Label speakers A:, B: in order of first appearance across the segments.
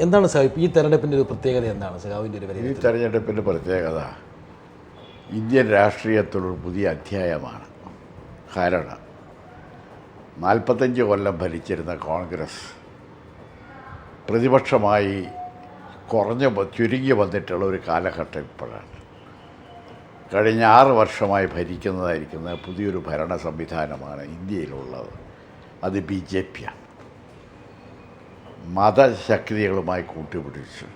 A: എന്താണ് സാഹിബ് ഈ തെരഞ്ഞെടുപ്പിന്റെ ഒരു പ്രത്യേകത എന്താണ് സഹാബിന്റെ ഒരു
B: ഈ തെരഞ്ഞെടുപ്പിന്റെ പ്രത്യേകത ഇന്ത്യൻ രാഷ്ട്രീയത്തിലൊരു പുതിയ അധ്യായമാണ്. കാരണം നാൽപ്പത്തഞ്ച് കൊല്ലം ഭരിച്ചിരുന്ന കോൺഗ്രസ് പ്രതിപക്ഷമായി കുറഞ്ഞ ചുരുങ്ങി വന്നിട്ടുള്ള ഒരു കാലഘട്ടം ഇപ്പോഴാണ്. കഴിഞ്ഞ ആറ് വർഷമായി ഭരിക്കുന്നതായിരിക്കുന്ന പുതിയൊരു ഭരണ സംവിധാനമാണ് ഇന്ത്യയിലുള്ളത്. അത് ബി ജെ പിയാണ്. മതശക്തികളുമായി കൂട്ടുപിടിച്ച്.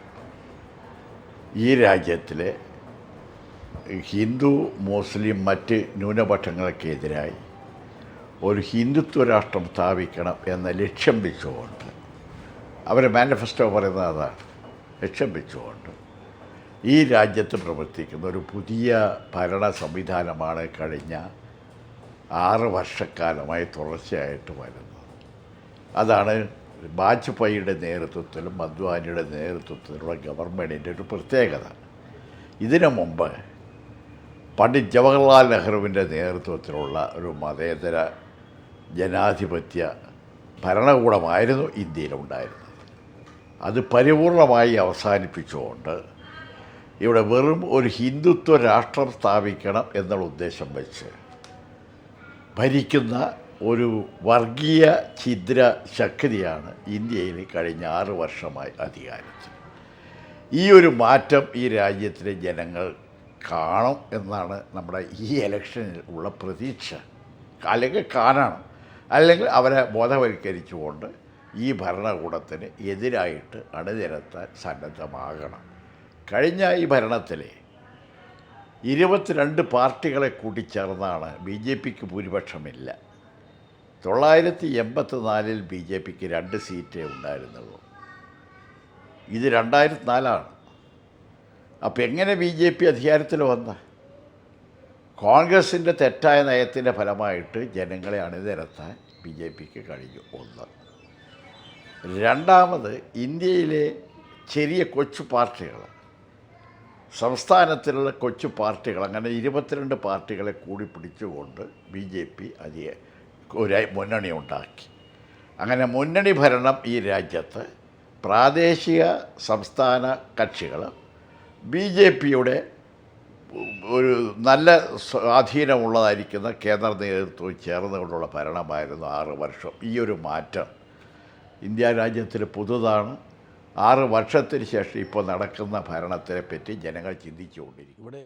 B: ഈ രാജ്യത്തിലെ ഹിന്ദു മുസ്ലിം മറ്റ് ന്യൂനപക്ഷങ്ങൾക്കെതിരായി ഒരു ഹിന്ദുത്വ രാഷ്ട്രം സ്ഥാപിക്കണം എന്ന ലക്ഷ്യം വെച്ചുകൊണ്ട് അവർ മാനിഫെസ്റ്റോ പറയുന്നത് അതാണ് ലക്ഷ്യം വെച്ചുകൊണ്ട് ഈ രാജ്യത്ത് പ്രവർത്തിക്കുന്ന ഒരു പുതിയ ഭരണ സംവിധാനമാണ് കഴിഞ്ഞ ആറ് വർഷക്കാലമായി തുടർച്ചയായിട്ട് വരുന്നത്. അതാണ് വാജ്പേയിയുടെ നേതൃത്വത്തിലും അദ്വാനിയുടെ നേതൃത്വത്തിലുള്ള ഗവൺമെന്റിന്റെ ഒരു പ്രത്യേകത. ഇതിനു മുമ്പ് പണ്ഡിറ്റ് ജവഹർലാൽ നെഹ്റുവിന്റെ നേതൃത്വത്തിലുള്ള ഒരു മതേതര ജനാധിപത്യ ഭരണകൂടമായിരുന്നു ഇന്ത്യയിലുണ്ടായിരുന്നത്. അത് പരിപൂർണമായി അവസാനിപ്പിച്ചുകൊണ്ട് ഇവിടെ വെറും ഒരു ഹിന്ദുത്വ രാഷ്ട്രം സ്ഥാപിക്കണം എന്നുള്ള ഉദ്ദേശം വെച്ച് ഭരിക്കുന്ന ഒരു വർഗീയ ഛിദ്ര ശക്തിയാണ് ഇന്ത്യയിൽ കഴിഞ്ഞ ആറ് വർഷമായി അധികാരത്തിൽ ഈ ഒരു മാറ്റം ഈ രാജ്യത്തിലെ ജനങ്ങൾ കാണും എന്നാണ് നമ്മുടെ ഈ ഇലക്ഷനിൽ ഉള്ള പ്രതീക്ഷ. അല്ലെങ്കിൽ കാണണം. അല്ലെങ്കിൽ അവരെ ബോധവൽക്കരിച്ചുകൊണ്ട് ഈ ഭരണകൂടത്തിന് എതിരായിട്ട് അണിനിരത്താൻ സന്നദ്ധമാകണം. കഴിഞ്ഞ ഈ ഭരണത്തിലെ ഇരുപത്തിരണ്ട് പാർട്ടികളെ കൂട്ടിച്ചേർന്നാണ് ബി ജെ പിക്ക് ഭൂരിപക്ഷമില്ല. തൊള്ളായിരത്തി എൺപത്തി നാലിൽ ബി ജെ പിക്ക് രണ്ട് സീറ്റേ ഉണ്ടായിരുന്നുള്ളൂ. ഇത് രണ്ടായിരത്തി നാലാണ് അപ്പോൾ എങ്ങനെ ബി ജെ പി അധികാരത്തിൽ വന്ന? കോൺഗ്രസിന്റെ തെറ്റായ നയത്തിന്റെ ഫലമായിട്ട് ജനങ്ങളെ അണിനിരത്താൻ ബി ജെ പിക്ക് കഴിഞ്ഞു ഒന്ന്. രണ്ടാമത് ഇന്ത്യയിലെ ചെറിയ കൊച്ചു പാർട്ടികൾ സംസ്ഥാനത്തിലുള്ള കൊച്ചു പാർട്ടികൾ അങ്ങനെ ഇരുപത്തിരണ്ട് പാർട്ടികളെ കൂടി പിടിച്ചുകൊണ്ട് ബി ജെ പി അധിക ഒരു മുന്നണി ഉണ്ടാക്കി. അങ്ങനെ മുന്നണി ഭരണം ഈ രാജ്യത്ത് പ്രാദേശിക സംസ്ഥാന കക്ഷികൾ ബി ജെ പിയുടെ ഒരു നല്ല സ്വാധീനമുള്ളതായിരിക്കുന്ന കേന്ദ്ര നേതൃത്വവും ചേർന്നുകൊണ്ടുള്ള ഭരണമായിരുന്നു ആറ് വർഷം. ഈ ഒരു മാറ്റം ഇന്ത്യ രാജ്യത്തിൽ പുതുതാണ്. ആറ് വർഷത്തിന് ശേഷം ഇപ്പോൾ നടക്കുന്ന ഭരണത്തിനെ പറ്റി ജനങ്ങൾ ചിന്തിച്ചുകൊണ്ടിരിക്കും
A: ഇവിടെ